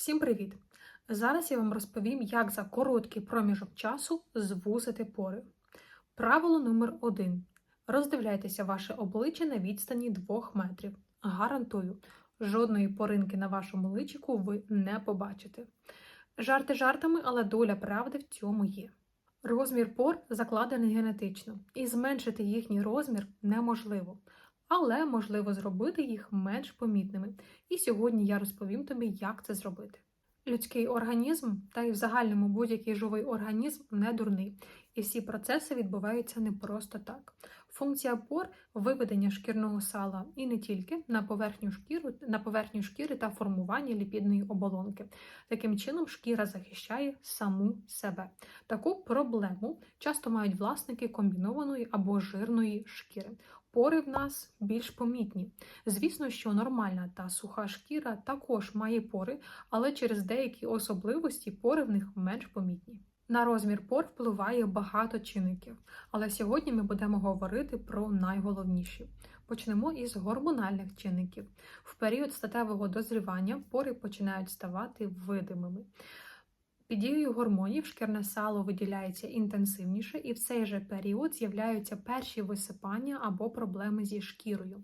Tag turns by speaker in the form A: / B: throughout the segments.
A: Всім привіт! Зараз я вам розповім, як за короткий проміжок часу звузити пори. Правило номер 1. Роздивляйтеся ваше обличчя на відстані 2 метрів. Гарантую, жодної поринки на вашому личику ви не побачите. Жарти жартами, але доля правди в цьому є. Розмір пор закладений генетично, і зменшити їхній розмір неможливо, але можливо зробити їх менш помітними. І сьогодні я розповім тобі, як це зробити. Людський організм та й в загальному будь-який живий організм не дурний, і всі процеси відбуваються не просто так. Функція пор виведення шкірного сала і не тільки на поверхню шкіру, на поверхню шкіри та формування ліпідної оболонки. Таким чином, шкіра захищає саму себе. Таку проблему часто мають власники комбінованої або жирної шкіри. Пори в нас більш помітні. Звісно, що нормальна та суха шкіра також має пори, але через деякі особливості пори в них менш помітні. На розмір пор впливає багато чинників, але сьогодні ми будемо говорити про найголовніші. Почнемо із гормональних чинників. В період статевого дозрівання пори починають ставати видимими. Під дією гормонів шкірне сало виділяється інтенсивніше, і в цей же період з'являються перші висипання або проблеми зі шкірою.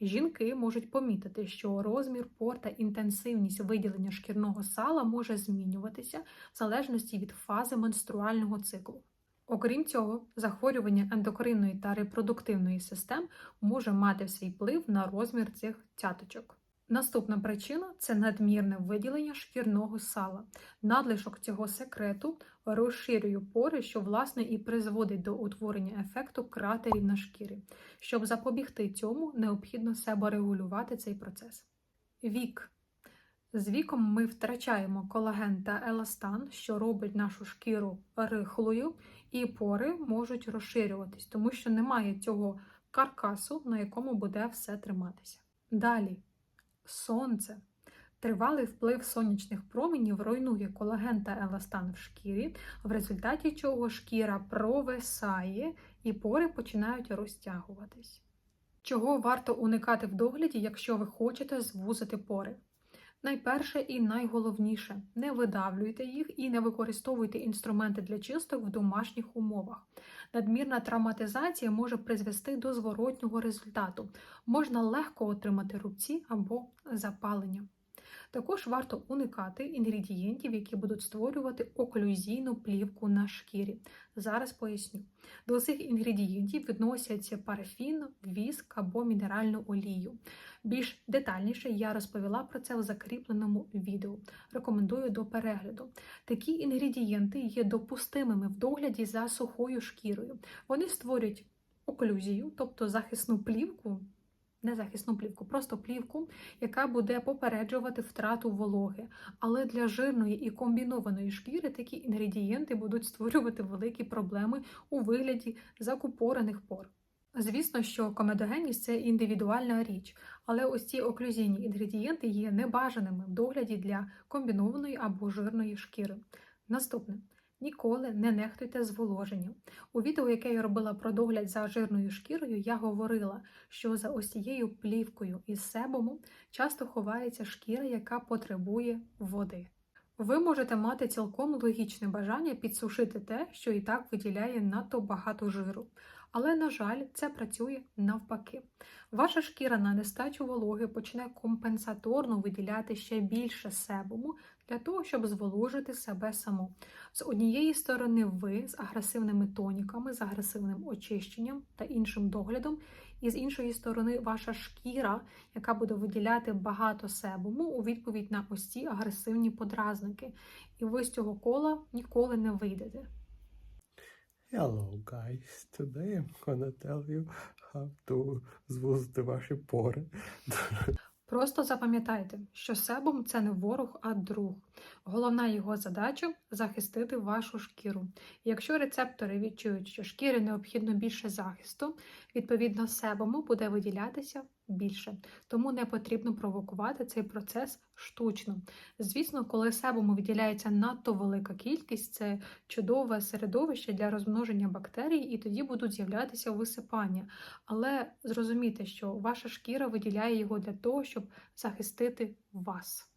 A: Жінки можуть помітити, що розмір пор та інтенсивність виділення шкірного сала може змінюватися в залежності від фази менструального циклу. Окрім цього, захворювання ендокринної та репродуктивної систем може мати свій вплив на розмір цих цяточок. Наступна причина це надмірне виділення шкірного сала. Надлишок цього секрету розширює пори, що власне і призводить до утворення ефекту кратерів на шкірі. Щоб запобігти цьому, необхідно себорегулювати цей процес. Вік. З віком ми втрачаємо колаген та еластан, що робить нашу шкіру рихлою, і пори можуть розширюватись, тому що немає цього каркасу, на якому буде все триматися. Далі. Сонце. Тривалий вплив сонячних променів руйнує колаген та еластан в шкірі, в результаті чого шкіра провисає і пори починають розтягуватись. Чого варто уникати в догляді, якщо ви хочете звузити пори? Найперше і найголовніше не видавлюйте їх і не використовуйте інструменти для чисток в домашніх умовах. Надмірна травматизація може призвести до зворотнього результату. Можна легко отримати рубці або запалення. Також варто уникати інгредієнтів, які будуть створювати оклюзійну плівку на шкірі. Зараз поясню. До цих інгредієнтів відносяться парафін, віск або мінеральну олію. Більш детальніше я розповіла про це в закріпленому відео. Рекомендую до перегляду. Такі інгредієнти є допустимими в догляді за сухою шкірою. Вони створюють оклюзію, тобто захисну плівку. Не захисну плівку, просто плівку, яка буде попереджувати втрату вологи. Але для жирної і комбінованої шкіри такі інгредієнти будуть створювати великі проблеми у вигляді закупорених пор. Звісно, що комедогенність це індивідуальна річ, але ось ці оклюзійні інгредієнти є небажаними в догляді для комбінованої або жирної шкіри. Наступне. Ніколи не нехтуйте зволоженням. У відео, яке я робила про догляд за жирною шкірою, я говорила, що за ось цією плівкою із себуму часто ховається шкіра, яка потребує води. Ви можете мати цілком логічне бажання підсушити те, що і так виділяє надто багато жиру. Але, на жаль, це працює навпаки. Ваша шкіра на нестачу вологи почне компенсаторно виділяти ще більше себуму для того, щоб зволожити себе саму. З однієї сторони, ви з агресивними тоніками, з агресивним очищенням та іншим доглядом, і з іншої сторони, ваша шкіра, яка буде виділяти багато себуму у відповідь на ось ці агресивні подразники. І ви з цього кола ніколи не вийдете.
B: Hello guys, today I'm gonna tell you how to звузити ваші пори.
A: Просто запам'ятайте, що себум це не ворог, а друг. Головна його задача захистити вашу шкіру. Якщо рецептори відчують, що шкірі необхідно більше захисту, відповідно себуму буде виділятися більше. Тому не потрібно провокувати цей процес штучно. Звісно, коли себуму виділяється надто велика кількість, це чудове середовище для розмноження бактерій, і тоді будуть з'являтися висипання. Але зрозумійте, що ваша шкіра виділяє його для того, щоб захистити вас.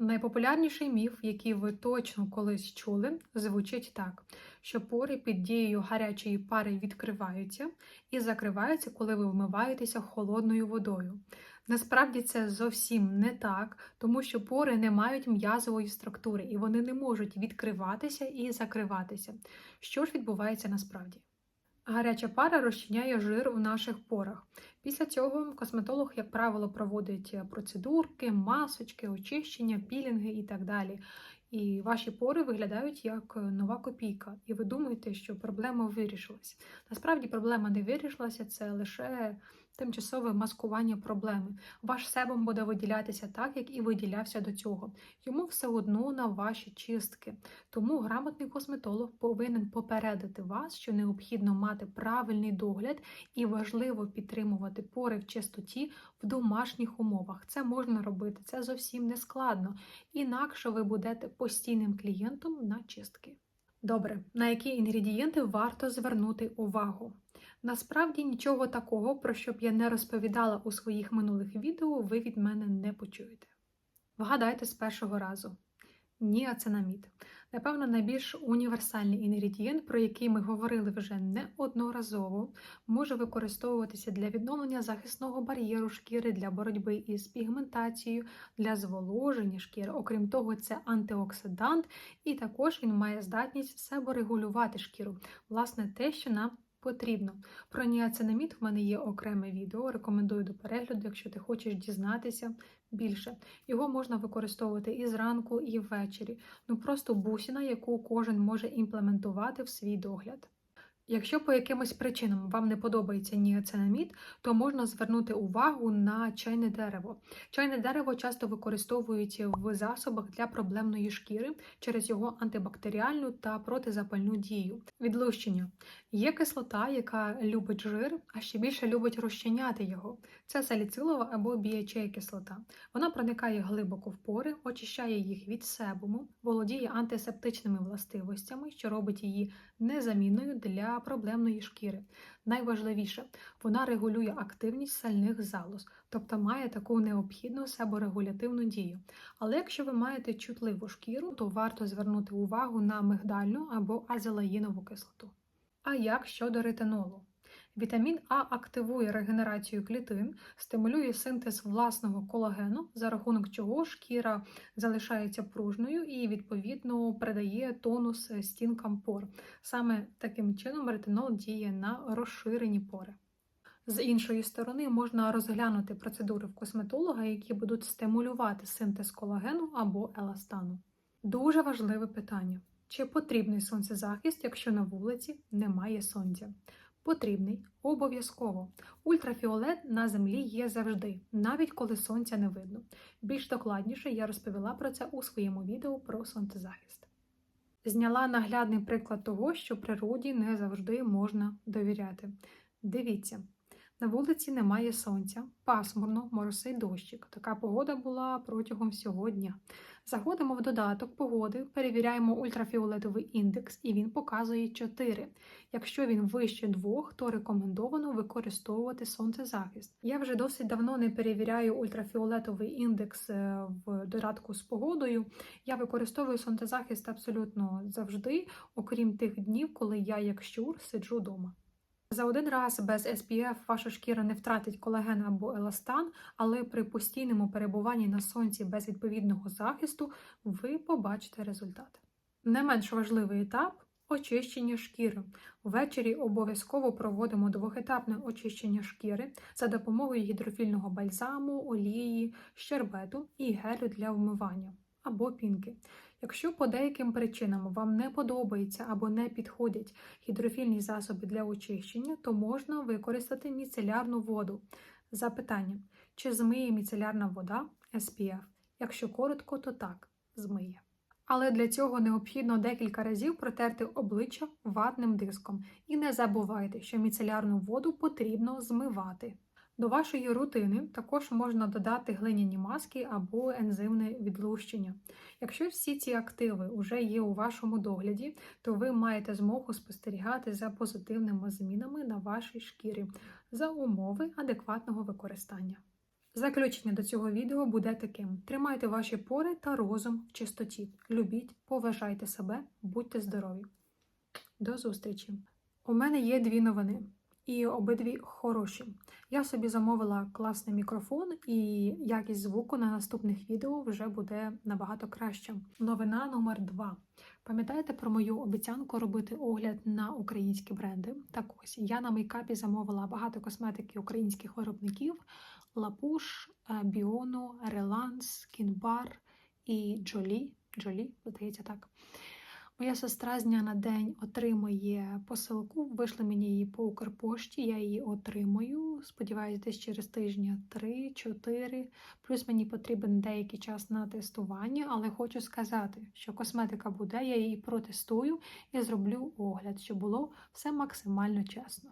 A: Найпопулярніший міф, який ви точно колись чули, звучить так: що пори під дією гарячої пари відкриваються і закриваються, коли ви вмиваєтеся холодною водою. Насправді це зовсім не так, тому що пори не мають м'язової структури і вони не можуть відкриватися і закриватися. Що ж відбувається насправді? Гаряча пара розчиняє жир у наших порах. Після цього косметолог, як правило, проводить процедурки, масочки, очищення, пілінги і так далі. І ваші пори виглядають як нова копійка, і ви думаєте, що проблема вирішилась. Насправді проблема не вирішилася, це лише тимчасове маскування проблеми. Ваш себум буде виділятися так, як і виділявся до цього. Йому все одно на ваші чистки. Тому грамотний косметолог повинен попередити вас, що необхідно мати правильний догляд і важливо підтримувати пори в чистоті в домашніх умовах. Це можна робити, це зовсім не складно. Інакше ви будете постійним клієнтом на чистки. Добре, на які інгредієнти варто звернути увагу? Насправді нічого такого, про що б я не розповідала у своїх минулих відео, ви від мене не почуєте. Вгадайте з першого разу. Ніацинамід. Напевно, найбільш універсальний інгредієнт, про який ми говорили вже неодноразово, може використовуватися для відновлення захисного бар'єру шкіри, для боротьби із пігментацією, для зволоження шкіри. Окрім того, це антиоксидант, і також він має здатність себорегулювати шкіру. Власне, те, що нам потрібно. Про ніацинамід в мене є окреме відео. Рекомендую до перегляду, якщо ти хочеш дізнатися більше. Його можна використовувати і зранку, і ввечері. Ну просто бусіна, яку кожен може імплементувати в свій догляд. Якщо по якимось причинам вам не подобається ніацинамід, то можна звернути увагу на чайне дерево. Чайне дерево часто використовують в засобах для проблемної шкіри через його антибактеріальну та протизапальну дію. Відлущення є кислота, яка любить жир, а ще більше любить розчиняти його. Це саліцилова або BHA кислота. Вона проникає глибоко в пори, очищає їх від себуму, володіє антисептичними властивостями, що робить її незамінною для проблемної шкіри. Найважливіше, вона регулює активність сальних залоз, тобто має таку необхідну себорегулятивну дію. Але якщо ви маєте чутливу шкіру, то варто звернути увагу на мигдальну або азелаїнову кислоту. А як щодо ретинолу? Вітамін А активує регенерацію клітин, стимулює синтез власного колагену, за рахунок чого шкіра залишається пружною і, відповідно, передає тонус стінкам пор. Саме таким чином ретинол діє на розширені пори. З іншої сторони, можна розглянути процедури в косметолога, які будуть стимулювати синтез колагену або еластану. Дуже важливе питання: чи потрібний сонцезахист, якщо на вулиці немає сонця? Потрібний обов'язково. Ультрафіолет на землі є завжди, навіть коли сонця не видно. Більш докладніше я розповіла про це у своєму відео про сонцезахист. Зняла наглядний приклад того, що природі не завжди можна довіряти. Дивіться, на вулиці немає сонця, пасмурно, моросить дощик. Така погода була протягом всього дня. Заходимо в додаток погоди, перевіряємо ультрафіолетовий індекс, і він показує 4. Якщо він вище 2, то рекомендовано використовувати сонцезахист. Я вже досить давно не перевіряю ультрафіолетовий індекс е, в додатку з погодою. Я використовую сонцезахист абсолютно завжди, окрім тих днів, коли я, як щур, сиджу вдома. За один раз без SPF ваша шкіра не втратить колаген або еластан, але при постійному перебуванні на сонці без відповідного захисту ви побачите результат. Не менш важливий етап очищення шкіри. Ввечері обов'язково проводимо двохетапне очищення шкіри за допомогою гідрофільного бальзаму, олії, щербету і гелю для вмивання або пінки. Якщо по деяким причинам вам не подобається або не підходять гідрофільні засоби для очищення, то можна використати міцелярну воду. Запитання: чи змиє міцелярна вода SPF? Якщо коротко, то так, змиє. Але для цього необхідно декілька разів протерти обличчя ватним диском. І не забувайте, що міцелярну воду потрібно змивати. До вашої рутини також можна додати глиняні маски або ензимне відлущення. Якщо всі ці активи вже є у вашому догляді, то ви маєте змогу спостерігати за позитивними змінами на вашій шкірі за умови адекватного використання. Заключення до цього відео буде таким: тримайте ваші пори та розум в чистоті. Любіть, поважайте себе, будьте здорові. До зустрічі! У мене є дві новини, і обидві хороші. Я собі замовила класний мікрофон, і якість звуку на наступних відео вже буде набагато краще. Новина номер два. Пам'ятаєте про мою обіцянку робити огляд на українські бренди? Так ось я на мейкапі замовила багато косметики українських виробників: Лапуш, Біону, Реланс, Кінбар і Джолі. Джолі, здається, так. Моя сестра з дня на день отримує посилку. Вийшли мені її по Укрпошті, я її отримую. Сподіваюсь, десь через тижня 3-4. Плюс мені потрібен деякий час на тестування, але хочу сказати, що косметика буде, я її протестую і зроблю огляд, щоб було все максимально чесно.